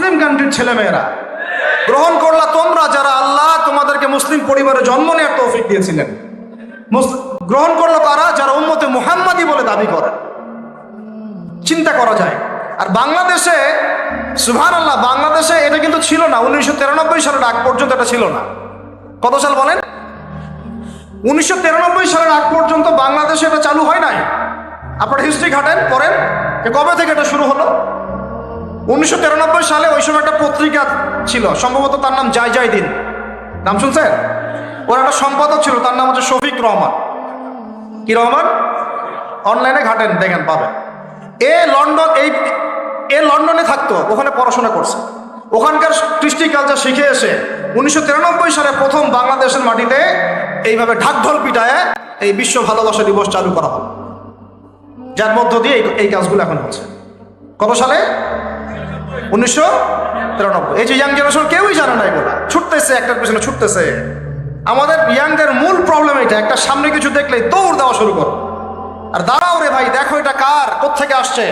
মুসলিম কান্ট্রির ছেলেমেয়েরা, গ্রহণ করলা তোমরা যারা আল্লাহ তোমাদেরকে মুসলিম পরিবারে জন্ম নেওয়ার তৌফিক দিয়েছিলেন। গ্রহণ করল কারা? যারা উম্মতে মুহাম্মাদি বলে দাবি করে। চিন্তা করা যায়। আর বাংলাদেশে সুভান আল্লাহ বাংলাদেশে এটা কিন্তু ছিল না। উনিশশো তিরানব্বই সালের আগ পর্যন্ত এটা ছিল না। কত সাল বলেন? উনিশশো তিরানব্বই সালের আগ পর্যন্ত বাংলাদেশে এটা চালু হয় নাই। আপনার হিস্ট্রি ঘাটেন, পড়েন। কবে থেকে এটা শুরু হলো? উনিশশো তিরানব্বই সালে ওই সময় একটা পত্রিকা ছিল, সম্ভবত তার নাম জয় জয় দিন। নাম শুনছেন? ওর একটা সম্পাদক ছিল, তার নাম হচ্ছে শফিক রহমান। কি রহমান? অনলাইনে ঘাটেন, দেখেন, পাবেন। এ লন্ডন, এই, এ লন্ডনে থাকতো, ওখানে পড়াশোনা করছে। ওখানকার কৃষ্টি কালচার শিখে এসে উনিশশো তিরানব্বই সালে প্রথম বাংলাদেশের মাটিতে এইভাবে ঢাকঢোল পিটায় এই বিশ্ব ভালোবাসা দিবস চালু করা হলো। যার মধ্য দিয়ে এই কাজগুলো এখন হচ্ছে। কত সালে? উনিশশো তিরানব্বই। এই যে ইয়াং জেনারেশন কেউই জানে না এগুলো। ছুটতেছে, একটার পিছনে ছুটতেছে। আমাদের ইয়াংদের মূল প্রবলেম এটা একটা সামনে কিছু দেখলে দৌড় দেওয়া শুরু করো। আর দাঁড়াও রে ভাই, দেখো এটা কার, কোত্থেকে আসছে?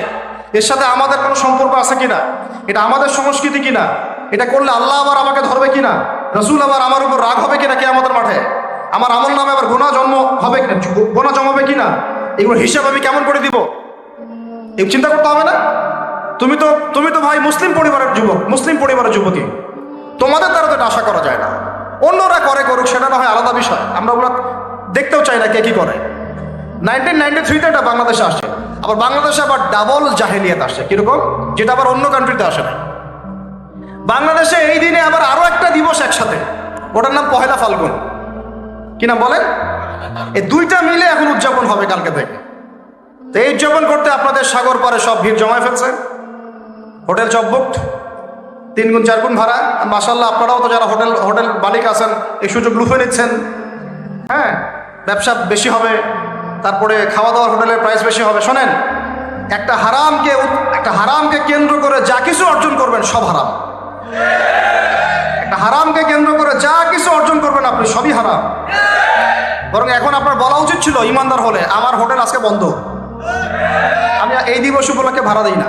এর সাথে আমাদের কোনো সম্পর্ক আছে কিনা? এটা আমাদের সংস্কৃতি কিনা? এটা করলে আল্লাহ আবার আমাকে ধরবে কিনা? রসুল আবার আমার উপর রাগ হবে কিনা কে আমাদের মাঠে? আমার আমল নামে আবার গোনা জন্ম হবে কিনা? গোনা জমাবে কিনা? এগুলো হিসাব আমি কেমন করে দিব? এই চিন্তা করতে হবে না? তুমি তো তুমি তো ভাই মুসলিম পরিবারের যুবক, মুসলিম পরিবারের যুবতী। তোমাদের দ্বারা তো এটা আশা করা যায় না। অন্যরা করে করুক, সেটা না হয় আলাদা বিষয়। আমরা ওগুলো দেখতেও চাই না কে কি করে। নাইনটিন নাইনটি থ্রিতে এটা বাংলাদেশে আসে আবার বাংলাদেশে আবার ডাবল জাহেলিয়াত আসে কীরকম? যেটা আবার অন্য কান্ট্রিতে আসে না। বাংলাদেশে এই দিনে আবার আরও একটা দিবস একসাথে। ওটার নাম পহেলা ফাল্গুন। কি নাম বলেন? এই দুইটা মিলে এখন উদযাপন হবে কালকে থেকে। তো এই উদযাপন করতে আপনাদের সাগর পারে সব ভিড় জমায় ফেলছে। হোটেল বুকড তিন গুণ চার গুণ ভাড়া। মাসাল্লাহ আপনারাও তো যারা হোটেল হোটেল মালিক আছেন, এই সুযোগ লুফে নিচ্ছেন। হ্যাঁ ব্যবসা বেশি হবে, তারপরে খাওয়া দাওয়ার হোটেলের প্রাইস বেশি হবে। শোনেন, একটা হারামকে একটা হারামকে কেন্দ্র করে যা কিছু অর্জন করবেন, সব হারাম। একটা হারামকে কেন্দ্র করে যা কিছু অর্জন করবেন আপনি, সবই হারাম। বরং এখন আপনার বলা উচিত ছিল, ইমানদার হলে, আমার হোটেল আজকে বন্ধ। আমি এই দিবস উপলক্ষে ভাড়া দিই না।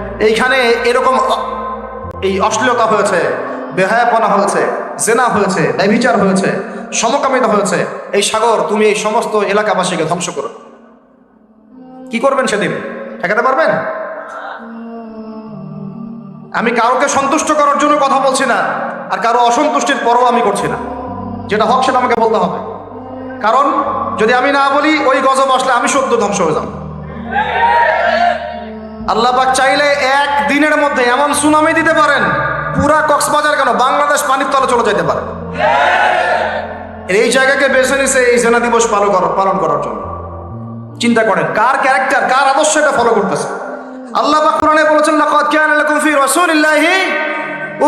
এইখানে এরকম এই অশ্লীলতা হয়েছে, বেহায়াপনা হয়েছে, জেনা হয়েছে, ব্যভিচার হয়েছে, সমকামিতা হয়েছে। এই সাগর, তুমি এই সমস্ত এলাকাবাসীকে ধ্বংস করো। কি করবেন সেদিন? ঠেকাতে পারবেন? আমি কাউকে সন্তুষ্ট করার জন্য কথা বলছি না, আর কারও অসন্তুষ্টির পরও আমি করছি না। যেটা হক সেটা আমাকে বলতে হবে। কারণ যদি আমি না বলি, ওই গজব আসলে আমি সদ্য ধ্বংস হয়ে যাব। আল্লাহ পাক চাইলে এক দিনের মধ্যে এমন সুনামি দিতে পারেন, পুরা কক্সবাজার কেন বাংলাদেশ পানির তলে চলে যেতে পারে। এই জায়গাকে বেছে নিছে এই সেনা দিবস পালন পালন করার জন্য। চিন্তা করেন, কার ক্যারেক্টার, কার আদর্শ এটা ফলো করতেছে? আল্লাহ পাক কোরআনে বলেছেন, লাকাদ কানা লাকুম ফি রাসূলিল্লাহি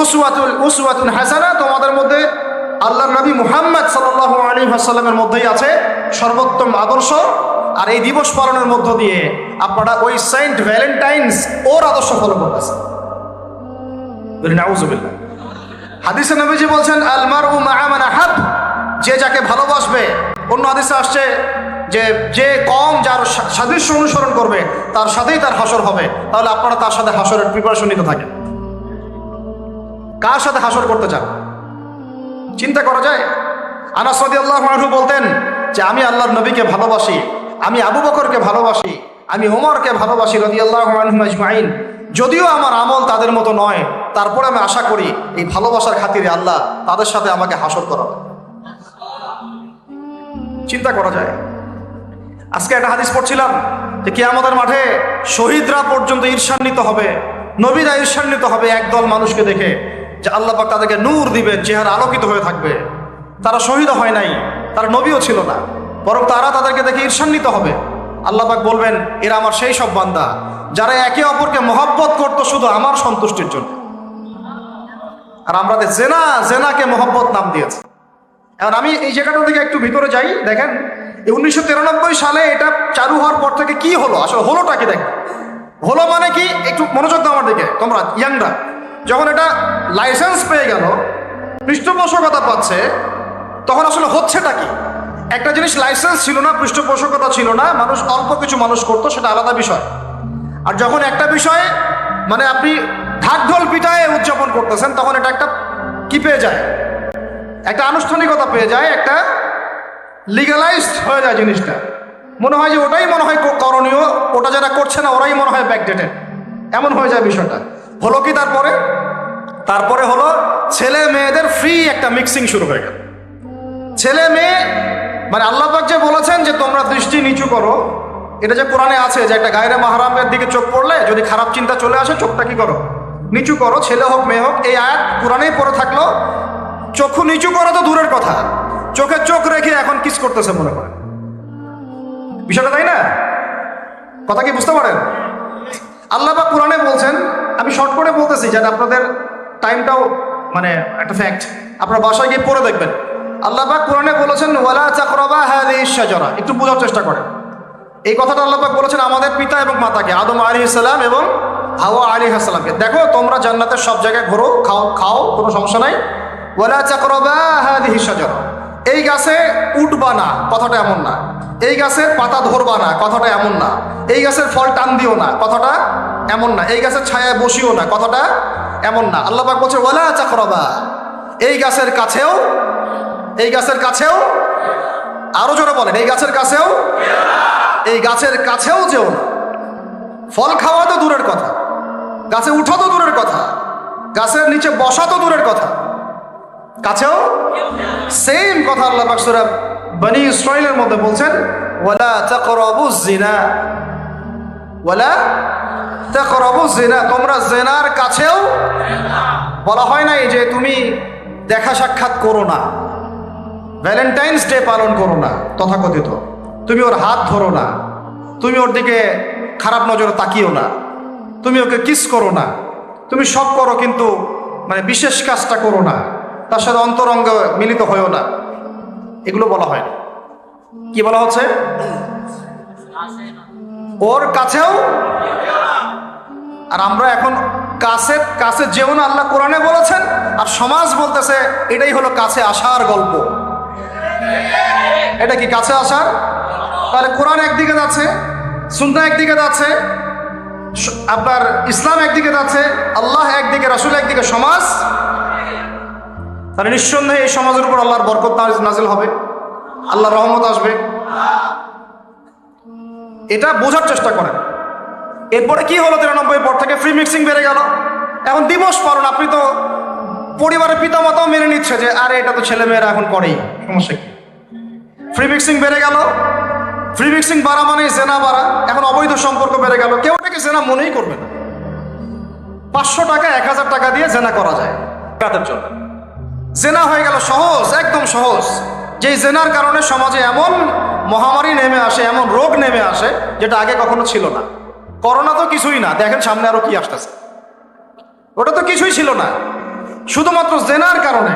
উসওয়াতুল, উসওয়াতুন হাসানা তোমাদের মধ্যে আল্লাহর নবী মুহাম্মদ সাল্লাল্লাহু আলাইহি ওয়াসাল্লামের মধ্যেই আছে সর্বোত্তম আদর্শ। আর এই দিবস পালনের মধ্য দিয়ে আপনারা ওই সেন্ট ভ্যালেন্টাইন্স ওর আদর্শ ফলো করতেছেন। হাদিসে নবীজি বলছেন আল মারউ মা'a মান আহাব। যে যাকে ভালোবাসবে। অন্য হাদিসে আসছে যে যে কম যার সাদৃশ্য অনুসরণ করবে, তার সাথেই তার হাসর হবে। তাহলে আপনারা তার সাথে হাসরের প্রিপারেশন নিতে থাকেন। কার সাথে হাসর করতে চান? চিন্তা করা যায়? আনাস রাদিয়াল্লাহু আনহু বলতেন যে, আমি আল্লাহর নবীকে ভালোবাসি, আমি আবু বকরকে ভালোবাসি, আমি ওমরকে ভালোবাসি রাদিয়াল্লাহু আল্লাহ আজমাইন। যদিও আমার আমল তাদের মতো নয়, তারপরে আমি আশা করি এই ভালোবাসার খাতিরে আল্লাহ তাদের সাথে আমাকে হাসর করাবে চিন্তা করা যায়। আজকে একটা হাদিস পড়ছিলাম যে, কিয়ামতের মাঠে শহীদরা পর্যন্ত ঈর্ষান্বিত হবে, নবীরা ঈর্ষান্বিত হবে, একদল মানুষকে দেখে। যে আল্লাহ পাক তাদেরকে নূর দিবেন চেহারা আলোকিত হয়ে থাকবে। তারা শহীদ হয় নাই, তারা নবীও ছিল না। বরং তারা তাদেরকে দেখে ঈর্ষান্বিত হবে। আল্লাহবাক বলবেন, এরা আমার সেই সব বান্দা, যারা একে অপরকে মহব্বত করতো শুধু আমার সন্তুষ্টির জন্য। আর আমরা জেনা, জেনাকে মহব্বত নাম দিয়েছে। এখন আমি এই জায়গাটা থেকে একটু ভিতরে যাই, দেখেন উনিশশো সালে এটা চালু হওয়ার পর থেকে কি হলো? আসলে হলোটা কি দেখেন? হলো মানে কি? একটু মনোযোগ দাও আমার দিকে, তোমরা, ইয়াংরা। যখন এটা লাইসেন্স পেয়ে গেল, পৃষ্ঠপোষকতা পাচ্ছে, তখন আসলে হচ্ছেটা কি? একটা জিনিস লাইসেন্স ছিল না, পৃষ্ঠপোষকতা ছিল না, মানুষ অল্প কিছু মানুষ করতো, সেটা আলাদা বিষয়। আর যখন একটা বিষয়ে মানে আপনি ঢাকঢোল পিটায় উদযাপন করতেছেন, তখন এটা একটা কি পেয়ে যায়? একটা আনুষ্ঠানিকতা পেয়ে যায়, একটা লিগালাইজড হয়ে যায় জিনিসটা। মনে হয় যে ওটাই মনে হয় করণীয়, ওটা যারা করছে না, ওরাই মনে হয় ব্যাকডেটেড এমন হয়ে যায় বিষয়টা। হলো কি তারপরে? তারপরে হলো ছেলে মেয়েদের ফ্রি একটা মিক্সিং শুরু হয়ে গেল। ছেলে মেয়ে মানে আল্লাহবাক যে বলেছেন যে তোমরা দৃষ্টি নিচু করো, এটা যে কোরআনে আছে যে একটা গায়রে মাহারামের দিকে চোখ পড়লে যদি খারাপ চিন্তা চলে আসে, চোখটা কি করো? নিচু করো, ছেলে হোক, মেয়ে হোক, এই আয়াত কোরআনেই পড়ে থাকল। চক্ষু নিচু করা তো দূরের কথা। চোখে চোখ রেখে এখন কিস করতেছে মনে করে। বিষয়টা তাই না? কথা কি বুঝতে পারেন? আল্লাহ বা কোরআনে বলছেন আমি শর্ট করে বলতেছি যাতে আপনাদের টাইমটাও মানে একটা ফ্যাক্ট আপনার বাসায় গিয়ে পড়ে দেখবেন। আল্লাপাক কোরআনে বলেছেন, ওয়ালা চাকরাবা হাদিস শাজারা। একটু বোঝার চেষ্টা করেন। এই কথাটা আল্লাহ পাক বলেছেন আমাদের পিতা এবং মাতাকে, আদম আলী ইসলাম এবং হাওয়া আলী হাসলামকে দেখো, তোমরা জান্নাতের সব জায়গায় ঘোরো, খাও খাও, কোনো সমস্যা নাই। ওয়ালা চাকরাবা হাদিস শাজারা। এই গাছে উঠবা না, কথাটা এমন না। এই গাছের পাতা ধরবা না, কথাটা এমন না। এই গাছের ফল টান দিও না, কথাটা এমন না। এই গাছের ছায়ায় বসিও না, কথাটা এমন না। আল্লাহ পাক বলছে, ওয়ালা চাকরাবা। এই গাছের কাছেও, এই গাছের কাছেও, আরও জোরে বলেন, এই গাছের কাছেও, এই গাছের কাছেও যেও না। ফল খাওয়া তো দূরের কথা, গাছে উঠা তো দূরের কথা, গাছের নিচে বসা তো দূরের কথা। কাছেও? সেম কথা আল্লাহ পাক সূরা বনি ইসরাইলের মধ্যে বলছেন, ওয়ালা তাকরাবু জিনা ওয়ালা তাকরাবু জিনা তোমরা জেনার কাছেও বলা হয় নাই যে তুমি দেখা সাক্ষাৎ করো না। ভ্যালেন্টাইন্স ডে পালন করো না, তথাকথিত। তুমি ওর হাত ধরো না। তুমি ওর দিকে খারাপ নজরে তাকিও না। তুমি ওকে কিস করো না। তুমি সব করো কিন্তু মানে বিশেষ কাজটা করো না। তার সাথে অন্তরঙ্গ মিলিত হয়েও না। এগুলো বলা হয় কি বলা হচ্ছে? ওর কাছেও? আর আমরা এখন কাছে কাছে যেও না, আল্লাহ কোরআনে বলেছেন, আর সমাজ বলতেছে, এটাই হলো কাছে আসার গল্প। এটা কি কাছে আসার? তাহলে কোরআন একদিকে যাচ্ছে সুন্না একদিকে যাচ্ছে আপনার ইসলাম একদিকে যাচ্ছে, আল্লাহ একদিকে, রাসুল একদিকে, সমাজ তাহলে নিঃসন্দেহে এই সমাজের উপর আল্লাহর বরকত নাজিল হবে। আল্লাহর রহমত আসবে। এটা বোঝার চেষ্টা করেন। এরপরে কি হলো তিরানব্বই পর থেকে? ফ্রি মিক্সিং বেড়ে গেল। এখন দিবস পালন। আপনি তো পরিবারের পিতামাতাও মেনে নিচ্ছে যে, আরে, এটা তো ছেলে মেয়েরা এখন করেই। সমস্যা কি? ফ্রি মিক্সিং বেড়ে গেল। ফ্রি মিক্সিং বাড়া মানে জেনা বাড়া। এখন অবৈধ সম্পর্ক বেড়ে গেল। কেউ এটাকে জেনা মনেই করবে না। পাঁচশো টাকা, এক হাজার টাকা দিয়ে জেনা করা যায়। কাদের জন্য। জেনা হয়ে গেল সহজ, একদম সহজ। যে জেনার কারণে সমাজে এমন মহামারী নেমে আসে, এমন রোগ নেমে আসে, যেটা আগে কখনো ছিল না। করোনা তো কিছুই না, দেখেন সামনে আরও কি আসতেছে। ওটা তো কিছুই ছিল না। শুধুমাত্র জেনার কারণে,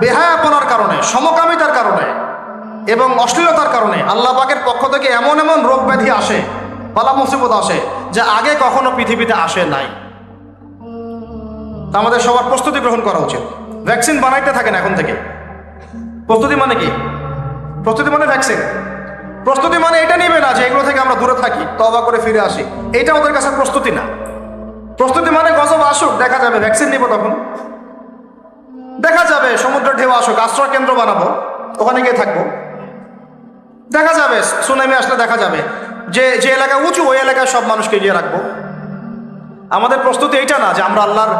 বেহায়াপনার কারণে, সমকামিতার কারণে এবং অশ্লীলতার কারণে আল্লাহ পাকের পক্ষ থেকে এমন এমন রোগ ব্যাধি আসে, বালা মুসিবত আসে, যা আগে কখনো পৃথিবীতে আসে নাই। আমাদের সবার প্রস্তুতি গ্রহণ করা উচিত। ভ্যাকসিন বানাইতে থাকেন এখন থেকে। প্রস্তুতি মানে কি? প্রস্তুতি মানে ভ্যাকসিন প্রস্তুতি মানে এটা নিবে না যে এগুলো থেকে আমরা দূরে থাকি তবা করে ফিরে আসি। এইটা ওদের কাছে প্রস্তুতি না। প্রস্তুতি মানে গজব আসুক, দেখা যাবে ভ্যাকসিন নিব তখন। দেখা যাবে সমুদ্র ঢেউ আসুক, আশ্রয় কেন্দ্র বানাবো, ওখানে গিয়ে থাকব। দেখা যাবে, সুনামি আসলে দেখা যাবে। যে যে এলাকা উঁচু, ওই এলাকায় সব মানুষকে গিয়ে রাখব। আমাদের প্রস্তুতি এইটা না যে আমরা আল্লাহর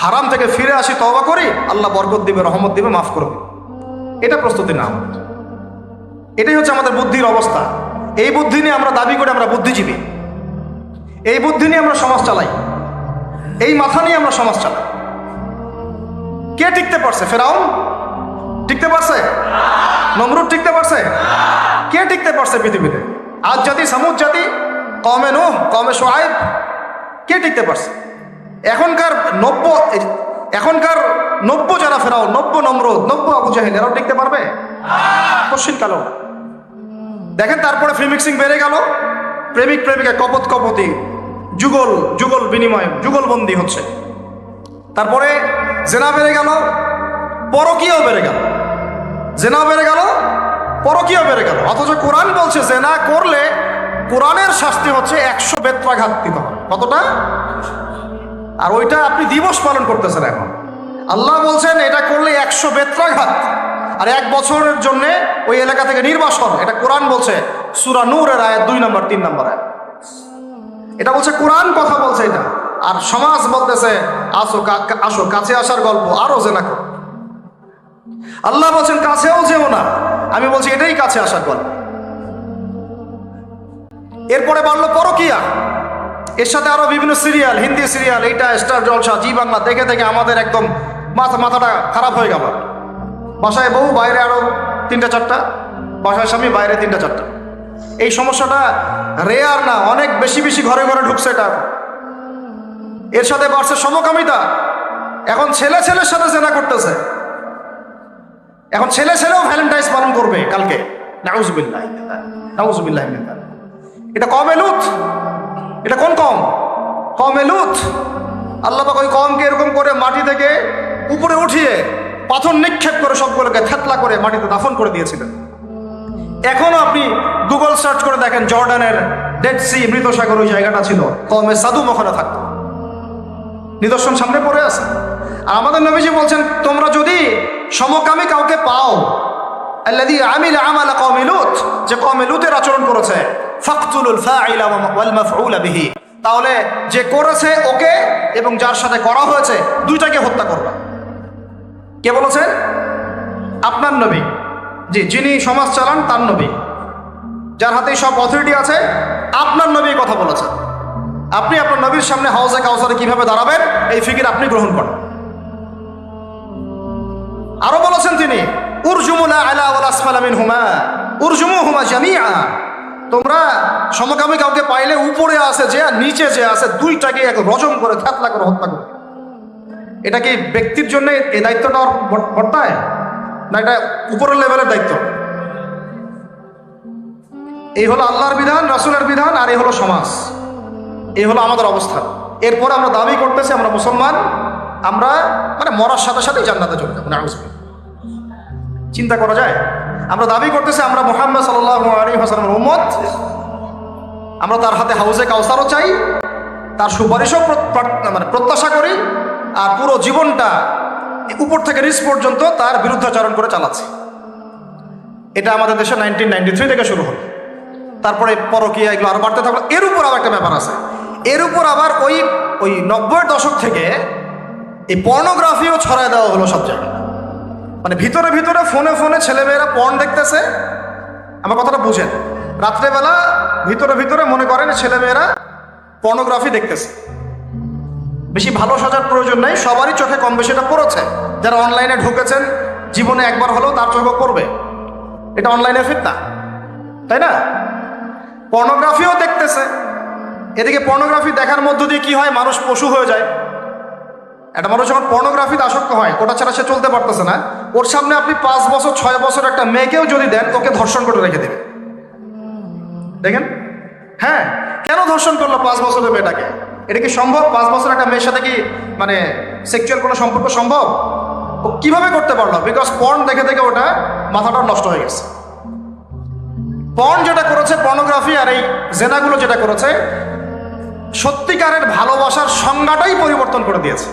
হারাম থেকে ফিরে আসি তবা করি, আল্লাহ বরকত দিবে, রহমত দিবে, মাফ করবে এটা প্রস্তুতি না এটাই হচ্ছে আমাদের বুদ্ধির অবস্থা। এই বুদ্ধি নিয়ে আমরা দাবি করে আমরা বুদ্ধিজীবী। এই বুদ্ধি নিয়ে আমরা সমাজ চালাই। এই মাথা নিয়ে আমরা সমাজ চালাই। কে টিকতে পারছে? ফেরাউন? টিকতে পারছে? নমরুদ টিকতে পারছে? কে টিকতে পারছে পৃথিবীতে? আজ জাতি, সামুদ জাতি কমে নুহ কমে সোহাইব কে টিকতে পারছে? এখনকার নব্য এখনকার নব্য যারা ফেরাও, নব্য নম্রদ নব্য আবু জাহেল, এরাও টিকতে পারবে? কালো। দেখেন তারপরে ফ্রি মিক্সিং বেড়ে গেল। প্রেমিক প্রেমিকা, কপত কপতি, যুগল যুগল বিনিময়, যুগলবন্দি হচ্ছে। তারপরে জেনা বেড়ে গেল পরকীয় বেড়ে গেল। জেনা বেড়ে গেল পরকীয় বেড়ে গেল। অথচ কোরআন বলছে, জেনা করলে কোরআনের শাস্তি হচ্ছে একশো বেত্রাঘাত দিতে হবে। কতটা? আর ওইটা আপনি দিবস পালন করতেছেন এখন। আল্লাহ বলছেন, এটা করলে একশো বেত্রাঘাত। আর এক বছরের জন্য ওই এলাকা থেকে নির্বাসন, এটা কোরআন বলছে, সুরা নূরের আয়াত দুই নম্বর, তিন নম্বর আয়াত। এটা বলছে, কোরআন কথা বলছে এটা। আর সমাজ বলতেছে, আসো আসো, কাছে আসার গল্প, আরও জেনা করো। আল্লাহ বলছেন, কাছেও যেও না। আমি বলছি, এটাই কাছে আসার গল্প। এরপরে বাড়লো পরকিয়া। এর সাথে আরও বিভিন্ন সিরিয়াল, হিন্দি সিরিয়াল, এইটা, স্টার, জলসা, জি বাংলা, দেখে দেখে আমাদের একদম মাথা, মাথাটা খারাপ হয়ে গেল। বাসায় বউ, বাইরে আরও তিনটা, চারটা। বাসায় স্বামী, বাইরে তিনটা, চারটা। এই সমস্যাটা রেয়ার না, অনেক বেশি বেশি ঘরে ঘরে ঢুকছে এটা। এর সাথে বাড়ছে সমকামিতা। এখন ছেলে ছেলের সাথে জেনা করতেছে। এখন ছেলে ছেলেও ভ্যালেন্টাইন্স পালন করবে কালকে। নাউজুবিল্লাহ নাউজুবিল্লাহ। এটা কমে লুত এটা কোন কম? কমে লুত। আল্লাহ ওই কমকে এরকম করে মাটি থেকে উপরে উঠিয়ে পাথর নিক্ষেপ করে সবগুলোকে থেতলা করে মাটিতে দাফন করে দিয়েছিলেন। এখনও আপনি গুগল সার্চ করে দেখেন জর্ডানের ডেড সি মৃত সাগর ওই জায়গাটা ছিল। কমে সাধু মখনে থাকতো। নিদর্শন সামনে পড়ে আছে। আর আমাদের নবীজি বলছেন, তোমরা যদি সমকামী কাউকে পাও, আল্লাযী আমিলা আমালা কওমি লূত, যে কওমি লূতের আচরণ করেছে ফাকতুলুল ফাইলা ওয়াল মাফউলা বিহি। তাহলে যে করেছে ওকে এবং যার সাথে করা হয়েছে, দুইটাকে হত্যা করবা। কে বলেছেন আপনার নবী। জি, যিনি সমাজ চালান, তার নবী। যার হাতে সব অথরিটি আছে, আপনার নবী কথা বলেছেন আপনি আপনার নবীর সামনে হাউজে কাউসারে কীভাবে দাঁড়াবেন, এই ফিকির আপনি গ্রহণ করেন। আরও বলেছেন তিনি উরজুমুলা আলা ওয়াল আসফালা মিনহুমা উরজুমু হুমা জামিআ। তোমরা সমকামী কাউকে পাইলে উপরে আছে যে আর নিচে যে আছে দুইটাকে এক রজম করে, থাতলা করে, হত্যা করে। এটা কি ব্যক্তির জন্য এই দায়িত্বটা বর্তায়? না এটা উপরের লেভেলের দায়িত্ব? এই হলো আল্লাহর বিধান, রাসূলের বিধান, আর এই হলো সমাজ। এই হলো আমাদের অবস্থা এরপর আমরা দাবি করতেছি, আমরা মুসলমান, আমরা মানে মরার সাথে সাথেই জান্নাতে চলে যাব। চিন্তা করা যায়? আমরা দাবি করতেছি, আমরা মোহাম্মদ হাসানের উম্মত। আমরা তার হাতে হাউজে কাউসারও চাই, তার সুপারিশও মানে প্রত্যাশা করি, আর পুরো জীবনটা উপর থেকে নিচ পর্যন্ত তার বিরুদ্ধাচরণ করে চালাচ্ছি। এটা আমাদের দেশে নাইনটিন নাইনটি থ্রি থেকে শুরু হলো। তারপরে পরকীয়া এগুলো আরও বাড়তে থাকল। এর উপর আবার একটা ব্যাপার আছে। এর উপর আবার ওই ওই নব্বই দশক থেকে এই পর্নোগ্রাফিও ছড়ায় দেওয়া হলো সব জায়গায়। মানে ভিতরে ভিতরে ফোনে ফোনে ছেলেমেয়েরা পর্ন দেখতেছে। আমার কথাটা বুঝেন। রাত্রেবেলা ভিতরে ভিতরে মনে করেন ছেলেমেয়েরা পর্নোগ্রাফি দেখতেছে। বেশি ভালো সাজার প্রয়োজন নাই, সবারই চোখে কম বেশি এটা পড়েছে। যারা অনলাইনে ঢুকেছেন, জীবনে একবার হলেও তার চোখে পড়বে। এটা অনলাইনে ফিতনা, তাই না? পর্নোগ্রাফিও দেখতেছে। এদিকে পর্নোগ্রাফি দেখার মধ্য দিয়ে কি হয়? মানুষ পশু হয়ে যায়। একটা মানুষ যখন পর্নোগ্রাফিতে আসক্ত হয়, ওটা ছাড়া সে চলতে পারতেছে না। ওর সামনে আপনি পাঁচ বছর, ছয় বছর একটা মেয়েকেও যদি দেন, ওকে ধর্ষণ করে রেখে দেবে। দেখেন? হ্যাঁ কেন ধর্ষণ করল পাঁচ বছরের মেয়েটাকে? এটা কি সম্ভব? পাঁচ বছর একটা মেয়ের সাথে কি মানে সেক্সুয়াল কোনো সম্পর্ক সম্ভব? ও কীভাবে করতে পারল? বিকজ পর্ন দেখে দেখে ওটা মাথাটা নষ্ট হয়ে গেছে। পর্ন যেটা করেছে পর্নোগ্রাফি আর এই জেনাগুলো যেটা করেছে, সত্যিকারের ভালোবাসার সংজ্ঞাটাই পরিবর্তন করে দিয়েছে।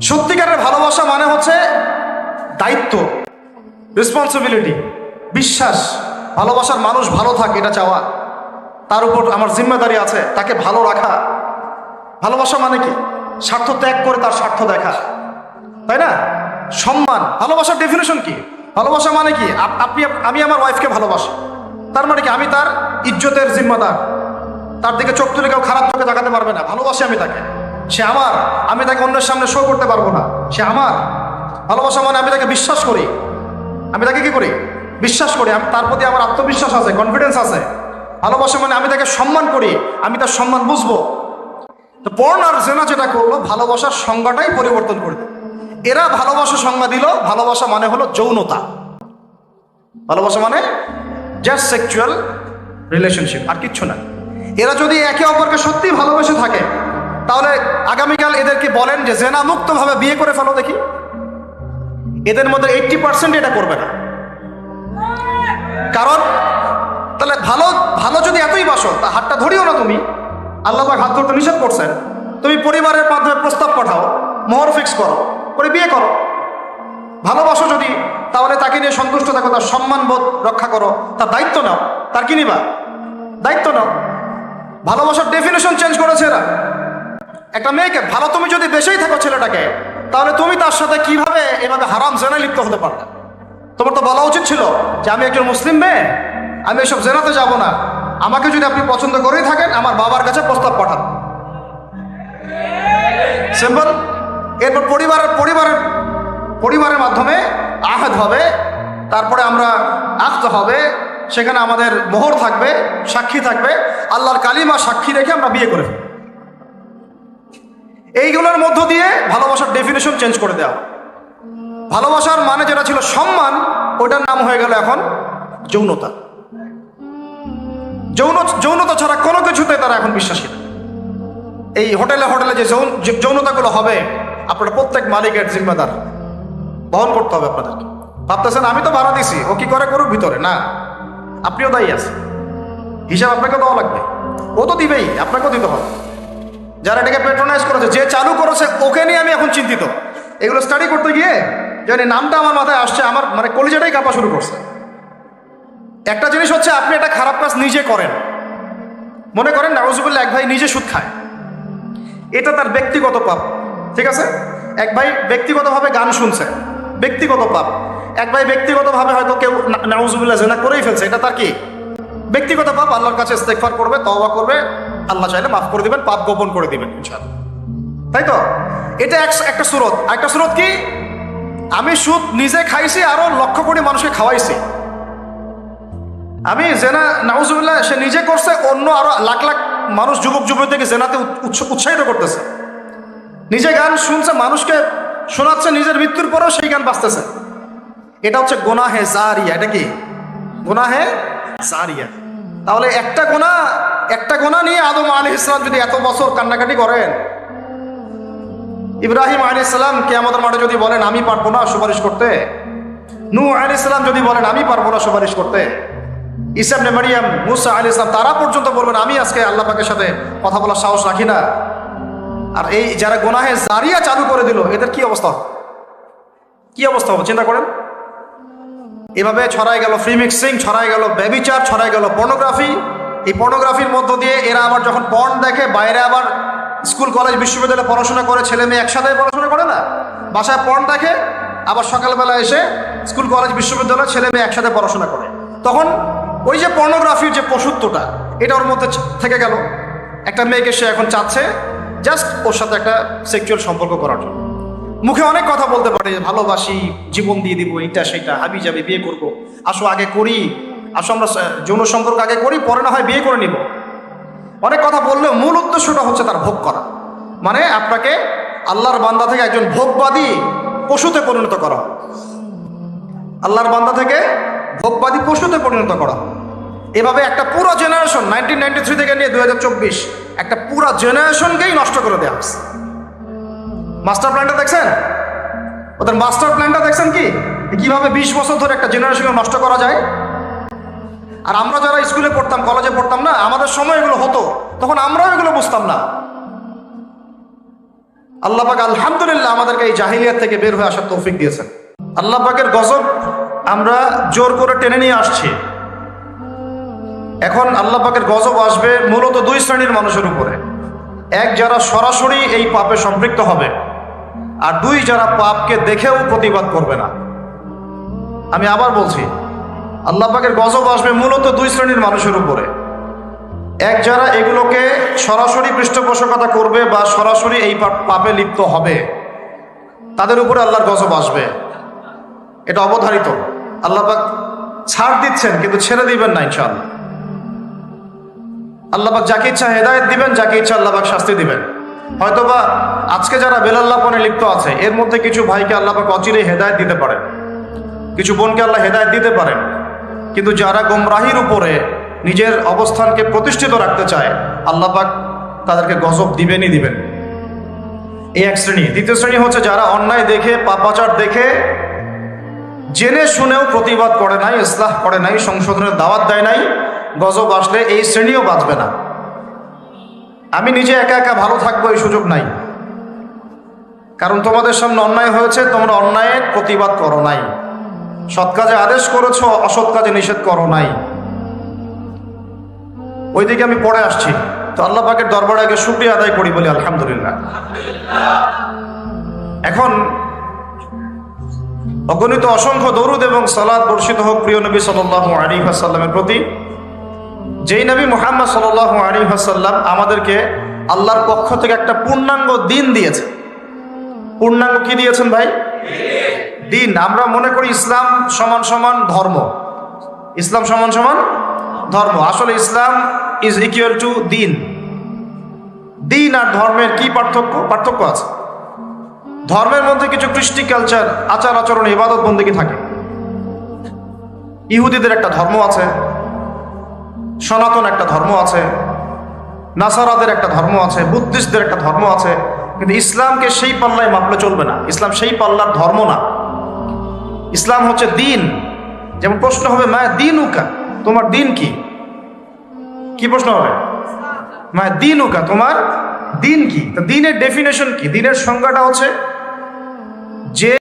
সত্যিকারের ভালোবাসা মানে হচ্ছে দায়িত্ব রেসপন্সিবিলিটি বিশ্বাস, ভালোবাসার মানুষ ভালো থাকে, এটা চাওয়া। তার উপর আমার জিম্মেদারি আছে, তাকে ভালো রাখা। ভালোবাসা মানে কি? স্বার্থ ত্যাগ করে তার স্বার্থ দেখা। তাই না? সম্মান। ভালোবাসার ডেফিনেশন কি? ভালোবাসা মানে কি? আপনি আমি আমার ওয়াইফকে ভালোবাসি। তার মানে কি? আমি তার ইজ্জতের জিম্মাদার। তার দিকে চোখ তুলে কেউ খারাপ চোখে তাকাতে পারবে না। ভালোবাসি আমি তাকে। সে আমার। আমি তাকে অন্যের সামনে শো করতে পারব না। সে আমার। ভালোবাসা মানে আমি তাকে বিশ্বাস করি। আমি তাকে কি করি? বিশ্বাস করি। আমি তার প্রতি আমার আত্মবিশ্বাস আছে কনফিডেন্স আছে। ভালোবাসা মানে আমি তাকে সম্মান করি, আমি তার সম্মান বুঝব। তো পর্ন আর জেনা যেটা করল, ভালোবাসার সংজ্ঞাটাই পরিবর্তন করে এরা ভালোবাসা সংজ্ঞা দিল, ভালোবাসা মানে হলো যৌনতা। ভালোবাসা মানে জাস্ট সেক্সুয়াল রিলেশনশিপ আর কিচ্ছু না। এরা যদি একে অপরকে সত্যি ভালোবেসে থাকে, তাহলে আগামীকাল এদেরকে বলেন যে, জেনা মুক্তভাবে বিয়ে করে ফেলো দেখি। এদের মধ্যে এইটটি পার্সেন্ট এটা করবে না। কারণ, তাহলে ভালো ভালো যদি এতই বাসো, তা হাতটা ধরিও না তুমি। আল্লাহ হাত ধরতে নিষেধ করছেন। তুমি পরিবারের মাধ্যমে প্রস্তাব পাঠাও, মোহর ফিক্স করো, করে বিয়ে করো। ভালোবাসো যদি, তাহলে তাকে নিয়ে সন্তুষ্ট থাকো, তার সম্মান বোধ রক্ষা করো, তার দায়িত্ব নাও। তার কি নিবা? দায়িত্ব নাও। ভালোবাসার ডেফিনেশন চেঞ্জ করেছে এরা। একটা মেয়েকে, ভালো তুমি যদি বেশেই থাকো ছেলেটাকে তাহলে তুমি তার সাথে কীভাবে এভাবে হারাম জেনায় লিপ্ত হতে পারবে তোমার তো বলা উচিত ছিল যে আমি একজন মুসলিম মেয়ে, আমি এসব জেনাতে যাব না। আমাকে যদি আপনি পছন্দ করেই থাকেন, আমার বাবার কাছে প্রস্তাব পাঠান। সিম্পল এরপর পরিবারের পরিবারের পরিবারের মাধ্যমে আহাদ হবে, তারপরে আমরা আখত হবে, সেখানে আমাদের মোহর থাকবে, সাক্ষী থাকবে, আল্লাহর কালিমা সাক্ষী রেখে আমরা বিয়ে করে ফেলব। এইগুলোর মধ্য দিয়ে ভালোবাসার ডেফিনেশন চেঞ্জ করে দেওয়া ভালোবাসার মানে যেটা ছিল সম্মান, ওটার নাম হয়ে গেল এখন যৌনতা। যৌন, যৌনতা ছাড়া কোনো কিছুতে তারা এখন বিশ্বাসী না। এই হোটেলে হোটেলে যে যৌন, যে যৌনতাগুলো হবে, আপনার প্রত্যেক মালিকের জিম্মাদার। বহন করতে হবে আপনাদেরকে। ভাবতেছেন, আমি তো ভাড়া দিছি, ও কি করে করুক ভিতরে? না। আপনিও দায়ী আছেন। হিসাব আপনাকে দেওয়া লাগবে। ও তো দিবেই, আপনাকেও দিতে হবে। যারা এটাকে পেট্রোনাইজ করেছে, যে চালু করেছে, ওকে নিয়ে আমি এখন চিন্তিত। এগুলো স্টাডি করতে গিয়ে জানি নামটা আমার মাথায় আসছে, আমার মানে কলিজাটাই কাঁপা শুরু করছে। একটা জিনিস হচ্ছে, আপনি একটা খারাপ কাজ নিজে করেন। মনে করেন নারজুবুল্লাহ এক ভাই নিজে সুদ খায়। এটা তার ব্যক্তিগত পাপ, ঠিক আছে? এক ভাই ব্যক্তিগতভাবে গান শুনছে, ব্যক্তিগত পাপ। এক ভাই ব্যক্তিগতভাবে হয়তো কেউ নাউজুবুল্লাহ জেনা করেই ফেলছে, এটা তার কি? ব্যক্তিগত পাপ, আল্লাহর কাছে ইস্তেগফার করবে, তওবা করবে আল্লাহ চাইলে মাফ করে দিবেন, পাপ গোপন করে দিবেন তাই তো? এটা একটা সুরত। একটা সুরত কি? আমি সুদ নিজে খাইছি, আরও লক্ষ কোটি মানুষকে খাওয়াইছি। আমি জেনা, নাউজুবিল্লাহ, সে নিজে করছে, অন্য আরও লাখ লাখ মানুষ, যুবক, যুবতীকে জেনাতে উৎসাহিত করতেছে। নিজে গান শুনছে, মানুষকে শোনাচ্ছে, নিজের মৃত্যুর পরেও সেই গান বাঁচতেছে এটা হচ্ছে গোনাহে জারিয়া, এটা কি? গোনাহে জারিয়া। তাহলে একটা গোনা একটা গোনা নিয়ে আদম আলী ইসলাম যদি এত বছর কান্নাকাটি করেন, ইব্রাহিম আলী ইসলাম কে আমাদের মাঠে যদি বলেন, আমি পারব না সুপারিশ করতে নু আলী ইসলাম যদি বলেন, আমি পারব না সুপারিশ করতে ইসাম নে মারিয়াম, মুসা আলী ইসলাম তারা পর্যন্ত বলবেন, আমি আজকে আল্লাহ পাকের সাথে কথা বলার সাহস রাখি না। আর এই যারা গোনাহে জারিয়া চালু করে দিল, এদের কি অবস্থা? কি অবস্থা হবে? চিন্তা করেন। এভাবে ছড়াই গেল ফ্রি মিক্সিং ছড়াই গেল ব্যবিচার, ছড়াই গেল পর্নোগ্রাফি এই পর্নোগ্রাফির মধ্য দিয়ে এরা আবার যখন পর্ন দেখে, বাইরে আবার স্কুল, কলেজ, বিশ্ববিদ্যালয়ে পড়াশোনা করে, ছেলে মেয়ে একসাথে পড়াশোনা করে না? বাসায় পর্ন দেখে, আবার সকালবেলা এসে স্কুল, কলেজ, বিশ্ববিদ্যালয়ে ছেলে মেয়ে একসাথে পড়াশোনা করে। তখন ওই যে পর্নোগ্রাফির যে পশুত্বটা, এটা ওর মধ্যে থেকে গেল। একটা মেয়েকে সে এখন চাচ্ছে জাস্ট ওর সাথে একটা সেক্সুয়াল সম্পর্ক করার জন্য। মুখে অনেক কথা বলতে পারে, ভালোবাসি, জীবন দিয়ে দিব এটা সেটা, হাবি যাবে, বিয়ে করব। আসো আগে করি, আসো আমরা যৌন সম্পর্ক আগে করি, পরে না হয় বিয়ে করে নিব। অনেক কথা বললেও মূল উদ্দেশ্যটা হচ্ছে তার ভোগ করা। মানে আপনাকে আল্লাহর বান্দা থেকে একজন ভোগবাদী পশুতে পরিণত করা। আল্লাহর বান্দা থেকে ভোগবাদী পশুতে পরিণত করা। এভাবে একটা পুরো জেনারেশন নাইনটিন নাইনটি থ্রি থেকে নিয়ে দুই একটা পুরো জেনারেশনকেই নষ্ট করে দেওয়া হচ্ছে মাস্টার প্ল্যানটা দেখছেন? ওদের মাস্টার প্ল্যানটা দেখছেন কি? কীভাবে বিশ বছর ধরে একটা জেনারেশনকে নষ্ট করা যায়। আর আমরা যারা স্কুলে পড়তাম, কলেজে পড়তাম না, আমাদের সময় এগুলো হতো। তখন আমরাও এগুলো বুঝতাম না। আল্লাহ পাক আলহামদুলিল্লাহ আমাদেরকে এই জাহিলিয়াত থেকে বের হয়ে আসার তৌফিক দিয়েছেন। আল্লাহ পাকের গজব আমরা জোর করে টেনে নিয়ে আসছি। এখন আল্লাহ পাকের গজব আসবে মূলত দুই শ্রেণির মানুষের উপরে। এক যারা সরাসরি এই পাপে সম্পৃক্ত হবে আর দুই যারা পাপকে দেখেও প্রতিবাদ করবে না। আমি আবার বলছি, আল্লাহ পাকের গজব আসবে মূলত দুই শ্রেণির মানুষের উপরে। এক যারা এগুলোকে সরাসরি পৃষ্ঠপোষকতা করবে বা সরাসরি এই পাপ- লিপ্ত হবে, তাদের উপরে আল্লাহর গজব আসবে। এটা অবধারিত। আল্লাহ পাক ছাড় দিচ্ছেন, কিন্তু ছেড়ে দিবেন না ইনশাআল্লাহ। আল্লাহবাক যাকে ইচ্ছা হেদায়ত দিবেন, যাকে ইচ্ছা আল্লাহবাক শাস্তি দিবেন। হয়তোবা আজকে যারা বেলাল্লাপনে লিপ্ত আছে, এর মধ্যে কিছু ভাইকে আল্লাহবাক অচিরে হেদায়ত দিতে পারেন কিছু বোনকে আল্লাহ হেদায়ত দিতে পারেন কিন্তু যারা গোমরাহির উপরে নিজের অবস্থানকে প্রতিষ্ঠিত রাখতে চায় আল্লাহবাক তাদেরকে গজব দিবেনই দিবেন। এই এক শ্রেণি। দ্বিতীয় শ্রেণি হচ্ছে যারা অন্যায় দেখে, পাপাচার দেখে, জেনে শুনেও প্রতিবাদ করে নাই, ইসলাহ করে নাই, সংশোধনের দাওয়াত দেয় নাই, গজব আসলে এই শ্রেণীও বাঁচবে না। আমি নিজে একা একা ভালো থাকব এই সুযোগ নাই। কারণ তোমাদের সামনে অন্যায় হয়েছে, তোমরা অন্যায়ের প্রতিবাদ করো নাই। সৎ কাজে আদেশ করেছ, অসৎ কাজে নিষেধ করো নাই। ওইদিকে আমি পড়ে আসছি। তো আল্লাহ পাকের দরবারে আগে শুক্রিয়া আদায় করি বলি, আলহামদুলিল্লাহ। এখন অগণিত অসংখ্য দরুদ এবং সালাদ বর্ষিত হোক প্রিয় নবী সাল আলী আসাল্লামের প্রতি। যেই নবী মোহাম্মদ সাল আলী আসাল্লাম আমাদেরকে আল্লাহর পক্ষ থেকে একটা পূর্ণাঙ্গ দিন দিয়েছে পূর্ণাঙ্গ কি দিয়েছেন ভাই? দিন। আমরা মনে করি ইসলাম সমান সমান ধর্ম। ইসলাম সমান সমান ধর্ম। আসলে ইসলাম ইজ ইকুয়াল টু দিন। দিন আর ধর্মের কি পার্থক্য? পার্থক্য আছে। ধর্মের মধ্যে কিছু কৃষ্টি কালচার আচার আচরণ ইবাদত বন্দিকে থাকে। ইহুদিদের একটা ধর্ম আছে। সনাতন একটা ধর্ম আছে, নাসারাদের একটা ধর্ম আছে, বুদ্ধিস্টদের একটা ধর্ম আছে, কিন্তু ইসলামকে সেই পাল্লায় মাপলে চলবে না। ইসলাম সেই পাল্লার ধর্ম না। ইসলাম হচ্ছে দিন। যেমন প্রশ্ন হবে মায়া দিন উকা তোমার দিন কি? কি প্রশ্ন হবে? মায়া দিন উকা তোমার দিন কি? দিনের ডেফিনেশন কি? দিনের সংজ্ঞাটা হচ্ছে, যে